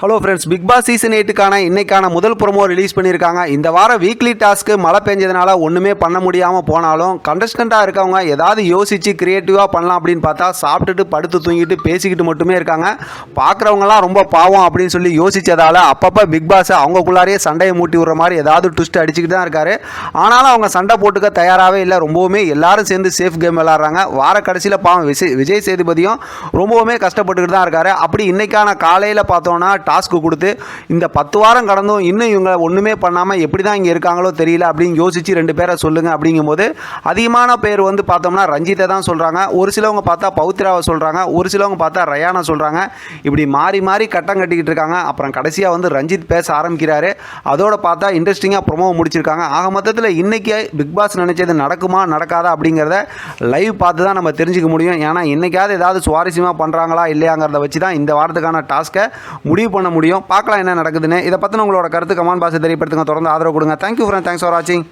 Hello friends Bigg Boss season எயிட்டுக்கான இன்னைக்கான முதல் promo release பண்ணியிருக்காங்க. இந்த வாரம் வீக்லி டாஸ்க்கு மழை பெஞ்சதுனால ஒன்றுமே பண்ண முடியாமல் போனாலும் கண்டஸ்டண்ட்டாக இருக்கவங்க ஏதாவது யோசித்து க்ரியேட்டிவாக பண்ணலாம் அப்படின்னு பார்த்தா சாப்பிட்டுட்டு படுத்து தூங்கிட்டு பேசிக்கிட்டு மட்டுமே இருக்காங்க. பார்க்குறவங்களாம் ரொம்ப பாவம் அப்படின்னு சொல்லி யோசித்ததால் அப்பப்போ பிக் பாஸ் அவங்கக்குள்ளாரையே சண்டையை மூட்டி விடுற மாதிரி ஏதாவது ட்விஸ்ட் அடிச்சுக்கிட்டு தான் இருக்காரு. ஆனாலும் அவங்க சண்டை போட்டுக்க தயாராகவே இல்லை. ரொம்பவுமே எல்லாரும் சேர்ந்து சேஃப் கேம் விளாட்றாங்க வார கடைசியில் பாவம் விஜய் விஜய் சேதுபதியும் ரொம்பவுமே கஷ்டப்பட்டுக்கிட்டு தான் இருக்காரு. அப்படி இன்றைக்கான காலையில் பார்த்தோன்னா டாஸ்க்கு கொடுத்து இந்த பத்து வாரம் கடந்தும் இன்னும் இவங்க ஒன்றுமே பண்ணாமல் எப்படி தான் இங்கே இருக்காங்களோ தெரியல அப்படின்னு யோசித்து ரெண்டு பேரை சொல்லுங்கள் அப்படிங்கும்போது அதிகமான பேர் வந்து பார்த்தோம்னா ரஞ்சித்தை தான் சொல்கிறாங்க ஒரு சிலவங்க பார்த்தா பௌத்ராவை சொல்கிறாங்க ஒரு சிலவங்க பார்த்தா ரயானா சொல்கிறாங்க இப்படி மாறி மாறி கட்டம் கட்டிக்கிட்டு இருக்காங்க. அப்புறம் கடைசியாக வந்து ரஞ்சித் பேச ஆரம்பிக்கிறாரு. அதோட பார்த்தா இன்ட்ரெஸ்டிங்காக ப்ரொமோ முடிச்சிருக்காங்க. ஆக மொத்தத்தில் இன்றைக்கி பிக் பாஸ் நினச்சது நடக்குமா நடக்காதா அப்படிங்கிறத லைவ் பார்த்து தான் நம்ம தெரிஞ்சுக்க முடியும். ஏன்னா இன்றைக்காவது ஏதாவது சுவாரஸ்யமாக பண்ணுறாங்களா இல்லையாங்கிறத வச்சு தான் இந்த வாரத்துக்கான டாஸ்க்கை முடிவு பண்ண முடியும். பார்க்கலாம் என்ன நடக்குதுன்னு. இதை பற்றின உங்களோட கருத்து கமான் பாசை தெரியப்படுத்துங்க. தொடர்ந்து ஆதரவு கொடுங்க. தேங்க்யூ ஃப்ரெண்ட் தேங்க்ஸ் ஃபார் வாட்சிங்